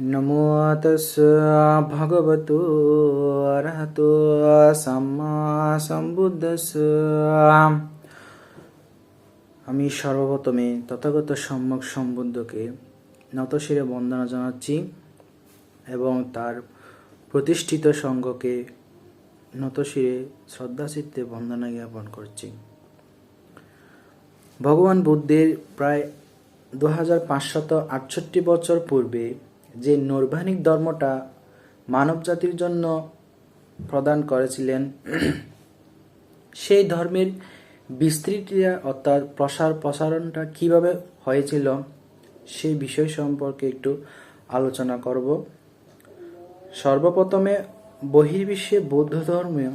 নমো তস্য ভগবতো অরহতো সাম্মা সম্বুদ্ধস্য আমি সর্বপ্রথমে তথাগত সম্যক সম্বুদ্ধকে নতশিরে বন্দনা জানাচ্ছি এবং তার প্রতিষ্ঠিত সংঘকে নতশিরে শ্রদ্ধাচিত্তে বন্দনা জ্ঞাপন করছি। ভগবান বুদ্ধের প্রায় দু হাজার পাঁচশত আটষট্টি বছর পূর্বে যে নৈর্বাণিক ধর্মটা মানবজাতির জন্য প্রদান করেছিলেন, সেই ধর্মের বিস্তৃতিটা অর্থাৎ প্রসার প্রসারণটা কীভাবে হয়েছিল সেই বিষয় সম্পর্কে একটু আলোচনা করব। সর্বপ্রথমে বহির্বিশ্বে বৌদ্ধ ধর্মীয়,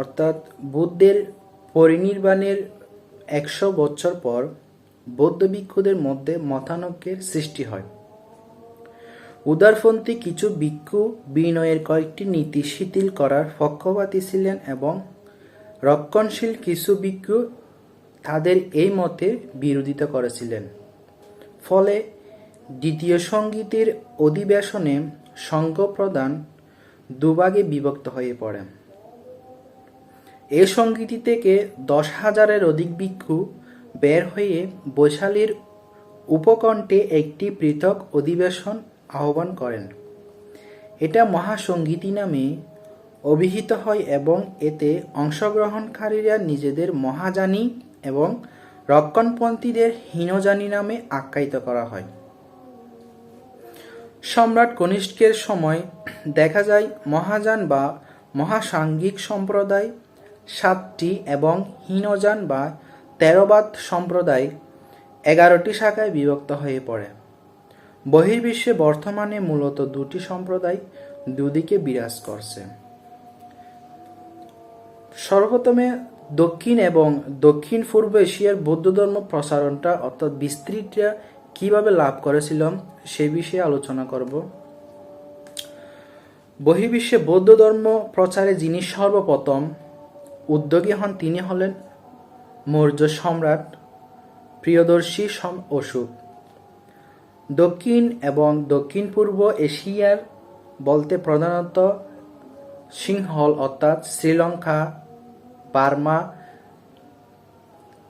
অর্থাৎ বুদ্ধের পরিনির্বাণের একশো বছর পর বৌদ্ধ ভিক্ষুদের মধ্যে মতানৈক্যের সৃষ্টি হয়। উদারপন্থী কিছু ভিক্ষু বিনয়ের কয়েকটি নীতি শিথিল করার পক্ষপাতী ছিলেন এবং রক্ষণশীল কিছু ভিক্ষু তাদের এই মতে বিরোধিতা করেছিলেন। ফলে দ্বিতীয় সঙ্গীতের অধিবেশনে সঙ্গ প্রদান দুভাগে বিভক্ত হয়ে পড়ে এ সঙ্গীতি থেকে দশ হাজারের অধিক ভিক্ষু বের হয়ে বৈশালীর উপকণ্ঠে একটি পৃথক অধিবেশন আহ্বান করেন। এটা মহাসঙ্গীতি নামে অভিহিত হয় এবং এতে অংশগ্রহণকারীরা নিজেদের মহাজানী এবং রক্ষণপন্থীদের হীনজানী নামে আখ্যায়িত করা হয়। সম্রাট কনিষ্কের সময় দেখা যায় মহাযান বা মহাসাঙ্গিক সম্প্রদায় সাতটি এবং হীনযান বা তেরোবাদ সম্প্রদায় এগারোটি শাখায় বিভক্ত হয়ে পড়ে। বহির্বিশ্বে বর্তমানে মূলত দুটি সম্প্রদায় দুদিকে বিরাজ করছে। সর্বপ্রথমে দক্ষিণ এবং দক্ষিণ পূর্ব এশিয়ার বৌদ্ধ ধর্ম প্রসারণটা অর্থাৎ বিস্তৃতিটা কীভাবে লাভ করেছিল সে বিষয়ে আলোচনা করব। বহির্বিশ্বে বৌদ্ধ ধর্ম প্রচারে যিনি সর্বপ্রথম উদ্যোগী হন তিনি হলেন মৌর্য সম্রাট প্রিয়দর্শী সম অশোক দক্ষিণ এবং দক্ষিণ পূর্ব এশিয়ার বলতে প্রধানত সিংহল অর্থাৎ Sri Lanka, Burma,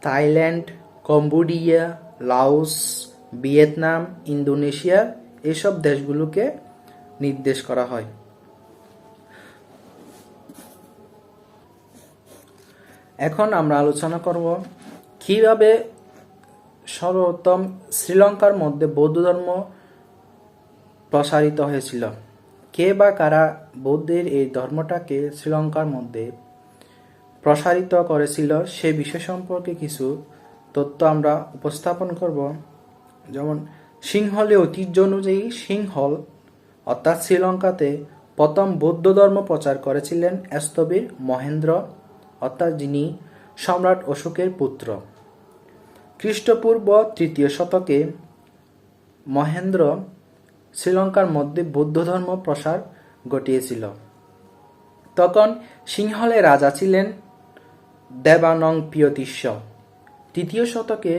Thailand, Cambodia, Laos, Vietnam, Indonesia এসব দেশগুলোকে নির্দেশ করা হয়। এখন আমরা আলোচনা করব কীভাবে সর্বোত্তম শ্রীলঙ্কার মধ্যে বৌদ্ধ ধর্ম প্রসারিত হয়েছিল। কে বা কারা বৌদ্ধের এই ধর্মটাকে শ্রীলঙ্কার মধ্যে প্রসারিত করেছিল সে বিষয় সম্পর্কে কিছু তথ্য আমরা উপস্থাপন করব। যেমন, সিংহলে ঐতিহ্য অনুযায়ী সিংহল, অর্থাৎ শ্রীলঙ্কাতে প্রথম বৌদ্ধ ধর্ম প্রচার করেছিলেন স্তবীর মহেন্দ্র অর্থাৎ যিনি সম্রাট অশোকের পুত্র। খ্রিস্টপূর্ব তৃতীয় শতকে মহেন্দ্র শ্রীলঙ্কার মধ্যে বৌদ্ধ ধর্ম প্রসার ঘটিয়েছিল। তখন সিংহলে রাজা ছিলেন দেবানং প্রিয়তিষ্য তৃতীয় শতকে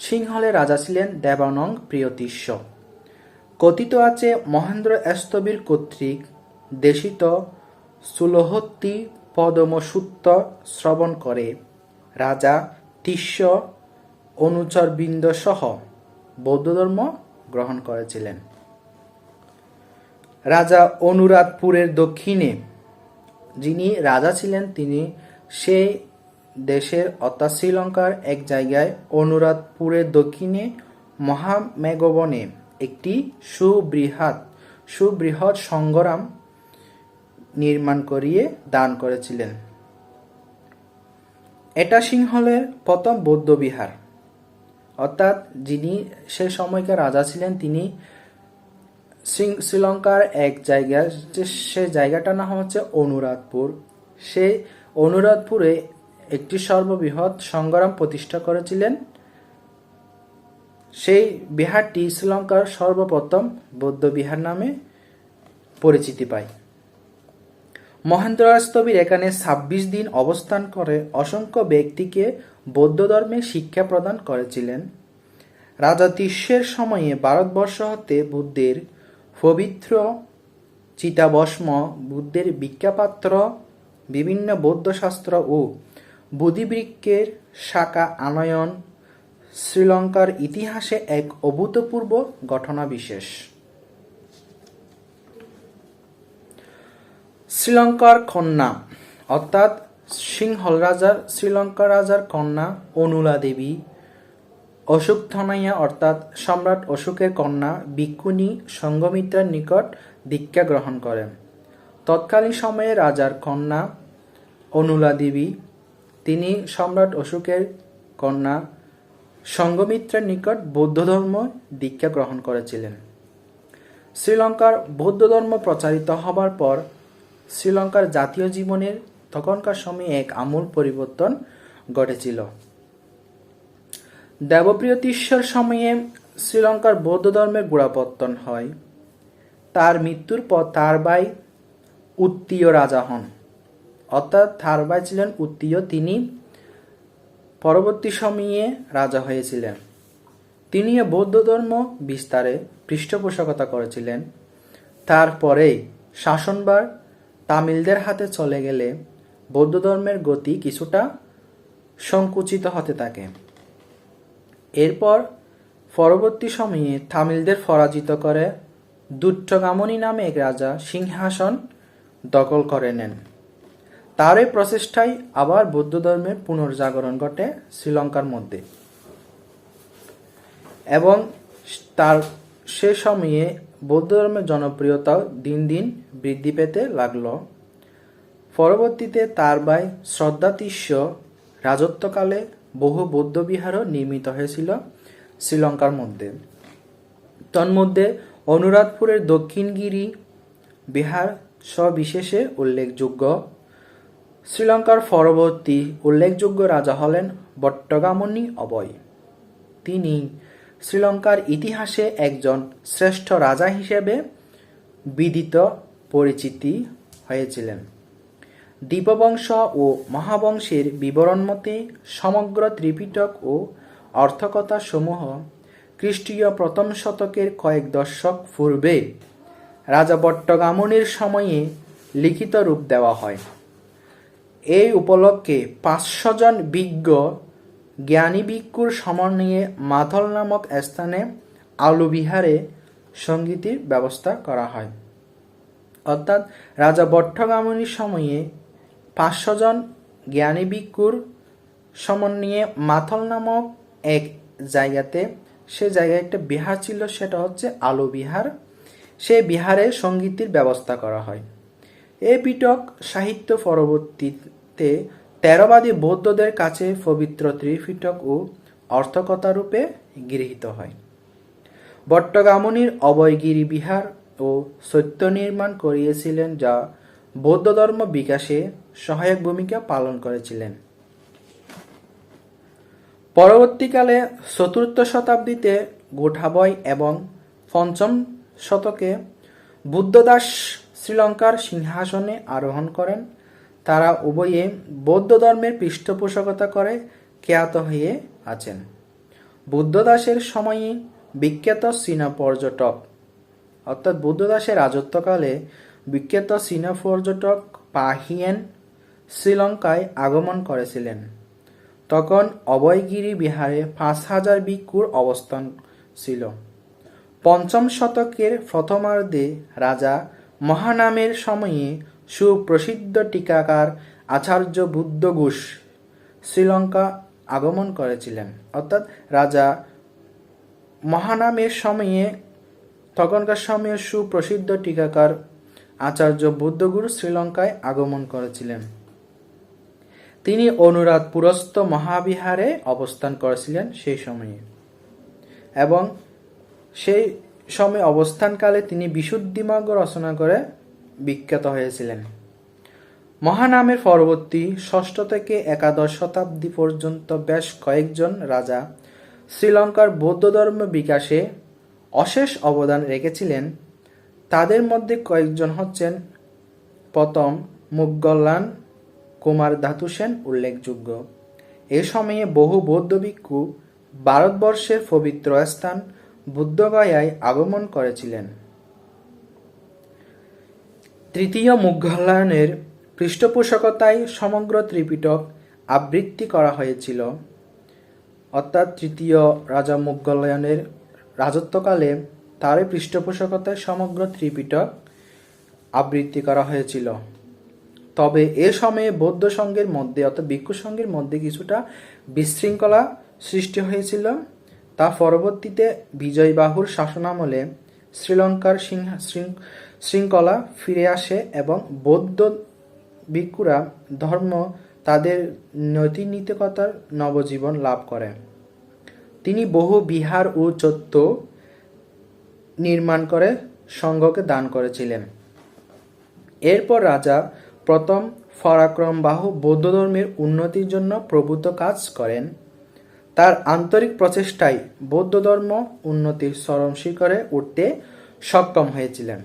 সিংহলে রাজা ছিলেন দেবানং প্রিয়তিষ্য কথিত আছে মহেন্দ্র স্তবীর কর্তৃক দেশিত সুলহত্তি পদমসূত্র শ্রবণ করে। রাজা তিস্য অনুচরবৃন্দ সহ বৌদ্ধ ধর্ম গ্রহণ করেছিলেন। রাজা অনুরাধপুরের দক্ষিণে যিনি রাজা ছিলেন, তিনি সেই দেশের অর্থাৎ শ্রীলঙ্কার এক জায়গায় অনুরাধপুরের দক্ষিণে মহামেঘবনে একটি সুবৃহৎ সুবৃহৎ সংগ্রাম নির্মাণ করিয়ে দান করেছিলেন। এটা সিংহলের প্রথম বৌদ্ধ বিহার। অর্থাৎ যিনি সে সময়কার রাজা ছিলেন, তিনি শ্রীলঙ্কার এক জায়গায় যে সে জায়গাটার নাম হচ্ছে অনুরাধপুর সে অনুরাধপুরে একটি সর্ববৃহৎ সংগ্রাম প্রতিষ্ঠা করেছিলেন। সেই বিহারটি শ্রীলঙ্কার সর্বপ্রথম বৌদ্ধ বিহার নামে পরিচিতি পায়। মহেন্দ্রস্তবীর এখানে ছাব্বিশ দিন অবস্থান করে অসংখ্য ব্যক্তিকে বৌদ্ধ ধর্মে শিক্ষা প্রদান করেছিলেন। রাজা তিস্যের সময়ে ভারতবর্ষ হতে বুদ্ধের পবিত্র চিতাভস্ম, বুদ্ধের ভিক্ষাপাত্র বিভিন্ন বৌদ্ধশাস্ত্র ও বোধিবৃক্ষের শাখা আনয়ন শ্রীলঙ্কার ইতিহাসে এক অভূতপূর্ব ঘটনা বিশেষ শ্রীলঙ্কার কন্যা, অর্থাৎ সিংহল রাজার, শ্রীলঙ্কা রাজার কন্যা অনুলা দেবী, অশোক থনাইয়া, অর্থাৎ সম্রাট অশোকের কন্যা ভিক্ষুণী সঙ্গমিত্রার নিকট দীক্ষা গ্রহণ করেন। তৎকালীন সময়ে রাজার কন্যা অনুলা দেবী, তিনি সম্রাট অশোকের কন্যা সঙ্গমিত্রার নিকট বৌদ্ধ ধর্ম দীক্ষা গ্রহণ করেছিলেন। শ্রীলঙ্কার বৌদ্ধ ধর্ম প্রচারিত হবার পর শ্রীলঙ্কার জাতীয় জীবনের তখনকার সময়ে এক আমূল পরিবর্তন ঘটেছিল। দেবপ্রিয় তিস্যর সময়ে শ্রীলঙ্কার বৌদ্ধ ধর্মের গোড়াপত্তন হয়। তার মৃত্যুর পর তার ভাই উত্তীয় রাজা হন। অর্থাৎ তার ভাই ছিলেন উত্তীয়, তিনি পরবর্তী সময়ে রাজা হয়েছিলেন। তিনি বৌদ্ধ ধর্ম বিস্তারে পৃষ্ঠপোষকতা করেছিলেন। তারপরে শাসনবার তামিলদের হাতে চলে গেলে বৌদ্ধ ধর্মের গতি কিছুটা সংকুচিত হতে থাকে। এরপর পরবর্তী সময়ে তামিলদের পরাজিত করে দুট্টগামনি নামে এক রাজা সিংহাসন দখল করে নেন। তার এই প্রচেষ্টায় আবার বৌদ্ধ ধর্মের পুনর্জাগরণ ঘটে শ্রীলঙ্কার মধ্যে। এবং তার সে সময়ে বৌদ্ধ ধর্মের জনপ্রিয়তাও দিন দিন বৃদ্ধি পেতে লাগল। পরবর্তীতে তার ভাই শ্রদ্ধাতিস্য রাজত্বকালে বহু বৌদ্ধবিহারও নির্মিত হয়েছিল শ্রীলঙ্কার মধ্যে। তন্মধ্যে অনুরাধপুরের দক্ষিণগিরি বিহার সবিশেষে উল্লেখযোগ্য। শ্রীলঙ্কার পরবর্তী উল্লেখযোগ্য রাজা হলেন বট্টগামনি অবয়। তিনি শ্রীলঙ্কার ইতিহাসে একজন শ্রেষ্ঠ রাজা হিসেবে বিদিত পরিচিতি হয়েছিলেন। দীপবংশ ও মহাবংশের বিবরণ মতে সমগ্র ত্রিপিটক ও অর্থকথা সমূহ খ্রিস্টীয় প্রথম শতকের কয়েক দশক পূর্বে রাজা বট্টগামনির সময়ে লিখিত রূপ দেওয়া হয়। এই উপলক্ষে পাঁচশো জন বিজ্ঞ জ্ঞানী ভিক্ষুর সমন্বয়ে মাথল নামক স্থানে আলুবিহারে সঙ্গীতের ব্যবস্থা করা হয়। অর্থাৎ রাজা বট্টগামনির সময়ে পাঁচশো জন জ্ঞানী ভিক্ষুর সমন্বয়ে মাথল নামক এক জায়গাতে, সে জায়গায় একটা বিহার ছিল, সেটা হচ্ছে আলু বিহার সেই বিহারে সঙ্গীতের ব্যবস্থা করা হয়। এ পিটক সাহিত্য পরবর্তীতে তেরোবাদী বৌদ্ধদের কাছে পবিত্র ত্রিপিটক ও অর্থকথা রূপে গৃহীত হয়। বট্টগামনির অবয়গিরি বিহার ও সত্য নির্মাণ করিয়েছিলেন যা বৌদ্ধ ধর্ম বিকাশে সহায়ক ভূমিকা পালন করেছিলেন। পরবর্তীকালে চতুর্থ শতাব্দীতে গোঠাবয় এবং পঞ্চম শতকে বুদ্ধদাস শ্রীলঙ্কার সিংহাসনে আরোহণ করেন। তারা উভয়ে বৌদ্ধ ধর্মের পৃষ্ঠপোষকতা করে খ্যাত হয়ে আছেন। বুদ্ধদাসের সময়ে বিখ্যাত চীনা পর্যটক অর্থাৎ বুদ্ধদাসের রাজত্বকালে বিখ্যাত চীনা পর্যটক পাহিয়েন শ্রীলঙ্কায় আগমন করেছিলেন। তখন অভয়গিরি বিহারে পাঁচ হাজার ভিক্ষুর অবস্থান ছিল। পঞ্চম শতকের প্রথমার্ধে রাজা মহানামের সময়ে সুপ্রসিদ্ধ টিকাকার আচার্য বুদ্ধ ঘোষ শ্রীলঙ্কা আগমন করেছিলেন। অর্থাৎ রাজা মহানামের সময়ে, তখনকার সময়ে সুপ্রসিদ্ধ টিকাকার আচার্য বুদ্ধগুরু শ্রীলঙ্কায় আগমন করেছিলেন। তিনি অনুরাধপুরস্থ মহাবিহারে অবস্থান করেছিলেন সেই সময়ে। এবং সেই সময় অবস্থানকালে তিনি বিশুদ্ধিমার্গ রচনা করে বিখ্যাত হয়েছিলেন। মহানামের পরবর্তী ষষ্ঠ থেকে একাদশ শতাব্দী পর্যন্ত বেশ কয়েকজন রাজা শ্রীলঙ্কার বৌদ্ধ ধর্ম বিকাশে অশেষ অবদান রেখেছিলেন। তাদের মধ্যে কয়েকজন হচ্ছেন প্রথম মুগল্লান কুমার ধাতু সেন উল্লেখযোগ্য। এ সময়ে বহু বৌদ্ধ ভিক্ষু ভারতবর্ষের পবিত্র স্থান বুদ্ধগয়ায় আগমন করেছিলেন। তৃতীয় মুঘলায়নের পৃষ্ঠপোষকতায় সমগ্র ত্রিপিটক আবৃত্তি করা হয়েছিল। অর্থাৎ তৃতীয় রাজা মুঘলায়নের রাজত্বকালে তারই পৃষ্ঠপোষকতায় সমগ্র ত্রিপিটক আবৃত্তি করা হয়েছিল। তবে এ সময়ে বৌদ্ধ সংঘের মধ্যে অর্থাৎ ভিক্ষু সংঘের মধ্যে কিছুটা বিশৃঙ্খলা সৃষ্টি হয়েছিল। তা পরবর্তীতে বিজয়বাহুর শাসনামলে শ্রীলঙ্কার সিংহা- শৃঙ্খলা ফিরে আসে এবং বৌদ্ধ ভিক্ষুরা ধর্ম তাদের নৈতিনীতিকতার নবজীবন লাভ করে। তিনি বহু বিহার ও চত্ব নির্মাণ করে সংঘকে দান করেছিলেন। এরপর রাজা প্রথম পরাক্রমবাহু বৌদ্ধ ধর্মের উন্নতির জন্য প্রভূত কাজ করেন। তার আন্তরিক প্রচেষ্টায় বৌদ্ধ ধর্ম উন্নতির চরম শিখরে উঠতে সক্ষম হয়েছিলেন।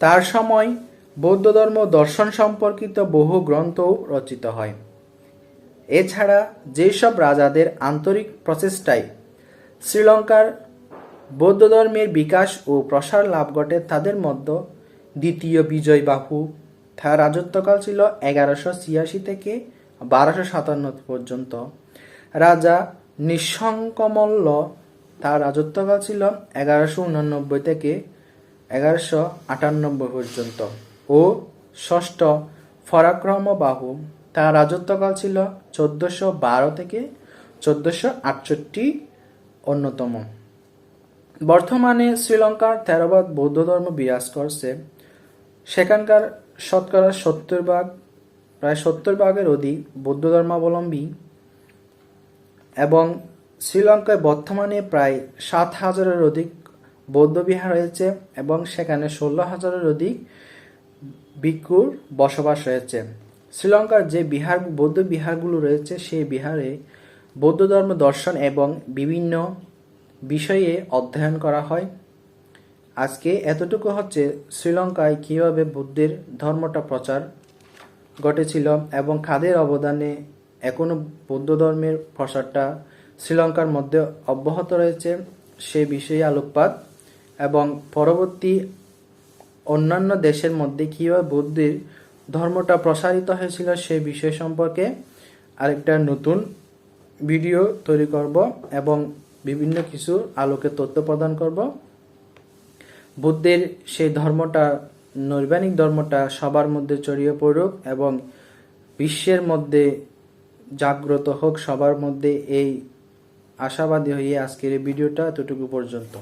তার সময় বৌদ্ধ ধর্ম দর্শন সম্পর্কিত বহু গ্রন্থও রচিত হয়। এছাড়া যেসব রাজাদের আন্তরিক প্রচেষ্টায় শ্রীলঙ্কার বৌদ্ধ ধর্মের বিকাশ ও প্রসার লাভ ঘটে, তাদের মধ্যে দ্বিতীয় বিজয় বাহু তার রাজত্বকাল ছিল এগারোশো ছিয়াশি থেকে বারোশো সাতান্ন পর্যন্ত। রাজা নিঃসংকমল্ল তার রাজত্বকাল ছিল এগারোশো উনানব্বই থেকে এগারোশো আটানব্বই পর্যন্ত। ও ষষ্ঠ পরাক্রম বাহু। তার রাজত্বকাল ছিল চোদ্দশো বারো থেকে চোদ্দশো আটষট্টি অন্যতম। বর্তমানে শ্রীলঙ্কার থেরবাদ বৌদ্ধ ধর্ম বিরাজ করছে। সেখানকার শতকরা সত্তর ভাগ, প্রায় সত্তর ভাগের অধিক বৌদ্ধ ধর্মাবলম্বী এবং শ্রীলঙ্কায় বর্তমানে প্রায় সাত হাজারের অধিক বৌদ্ধ বিহার রয়েছে এবং সেখানে ষোলো হাজারের অধিক ভিক্ষুর বসবাস রয়েছে। শ্রীলঙ্কার যে বিহার বৌদ্ধ বিহারগুলো রয়েছে, সেই বিহারে বৌদ্ধ ধর্ম দর্শন এবং বিভিন্ন বিষয়ে অধ্যয়ন করা হয়। আজকে এতটুকু হচ্ছে শ্রীলঙ্কায় কীভাবে বুদ্ধের ধর্মটা প্রচার ঘটেছিল এবং কাদের অবদানে এখনও বৌদ্ধ ধর্মের প্রসারটা শ্রীলঙ্কার মধ্যে অব্যাহত রয়েছে, সে বিষয়ে আলোকপাত এবং পরবর্তী অন্যান্য দেশের মধ্যে কীভাবে বুদ্ধের ধর্মটা প্রসারিত হয়েছিল সেই বিষয় সম্পর্কে আরেকটা নতুন ভিডিও তৈরি করব এবং বিভিন্ন কিছু আলোকে তথ্য প্রদান করব। বুদ্ধের সেই ধর্মটা, নৈর্বাণিক ধর্মটা সবার মধ্যে ছড়িয়ে পড়ুক এবং বিশ্বের মধ্যে জাগ্রত হোক সবার মধ্যে এই আশাবাদী হয়ে আজকের এই ভিডিওটা এতটুকু পর্যন্ত।